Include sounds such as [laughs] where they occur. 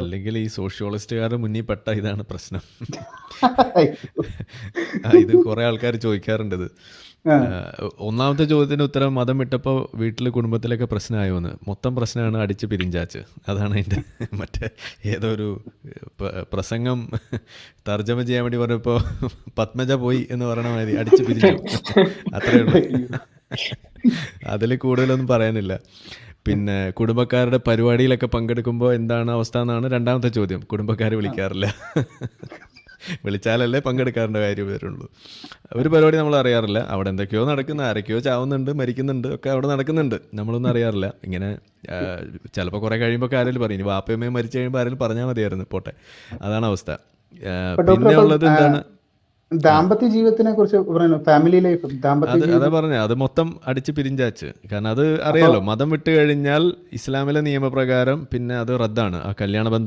അല്ലെങ്കിൽ ഈ സോഷ്യോളജിസ്റ്റുകാരുടെ മുന്നിൽ പെട്ട ഇതാണ് പ്രശ്നം. [laughs] ഇത് കുറെ ആൾക്കാർ ചോദിക്കാറുണ്ട് ഇത്. ഒന്നാമത്തെ ചോദ്യത്തിന് ഉത്തരം മതം വിട്ടപ്പോൾ വീട്ടിൽ കുടുംബത്തിലൊക്കെ പ്രശ്നമായോന്ന് മൊത്തം പ്രശ്നമാണ് അടിച്ച് പിരിഞ്ചാച്ച്. അതാണ് അതിന്റെ [laughs] മറ്റേ ഏതോ ഒരു പ്രസംഗം തർജമ ചെയ്യാൻ വേണ്ടി പറഞ്ഞപ്പോൾ [laughs] പത്മജ പോയി എന്ന് പറയണ മാതിരി അടിച്ച് പിരിഞ്ഞു. അത്രേ ഉള്ളൂ. അതിൽ കൂടുതലൊന്നും പറയാനില്ല. പിന്നെ കുടുംബക്കാരുടെ പരിപാടിയിലൊക്കെ പങ്കെടുക്കുമ്പോൾ എന്താണ് അവസ്ഥ എന്നാണ് രണ്ടാമത്തെ ചോദ്യം. കുടുംബക്കാരെ വിളിക്കാറില്ല. വിളിച്ചാലല്ലേ പങ്കെടുക്കാറുണ്ട് കാര്യം വരുള്ളൂ. ഒരു പരിപാടി നമ്മൾ അറിയാറില്ല. അവിടെ എന്തൊക്കെയോ നടക്കുന്ന ആരൊക്കെയോ ചാവുന്നുണ്ട് മരിക്കുന്നുണ്ട് ഒക്കെ അവിടെ നടക്കുന്നുണ്ട്. നമ്മളൊന്നും അറിയാറില്ല. ഇങ്ങനെ ചിലപ്പോൾ കുറേ കഴിയുമ്പോൾ ആരെങ്കിലും പറയും ഇനി വാപ്പയമ്മയും മരിച്ചു കഴിയുമ്പോൾ ആരെങ്കിലും പറഞ്ഞാൽ മതിയായിരുന്നു. പോട്ടെ. അതാണ് അവസ്ഥ. പിന്നെ ഉള്ളത് എന്താണ്? ദാമ്പത്യ ജീവിതത്തിനെ കുറിച്ച് പറയുന്നു. ഫാമിലി ലൈഫ് ദാമ്പത്യ അതെ പറഞ്ഞു അതാ പറഞ്ഞ അത് മൊത്തം അടിച്ച് പിരിഞ്ചാച്ച്. കാരണം അത് അറിയാലോ മതം വിട്ട് കഴിഞ്ഞാൽ ഇസ്ലാമിലെ നിയമപ്രകാരം പിന്നെ അത് റദ്ദാണ്. ആ കല്യാണ ബന്ധം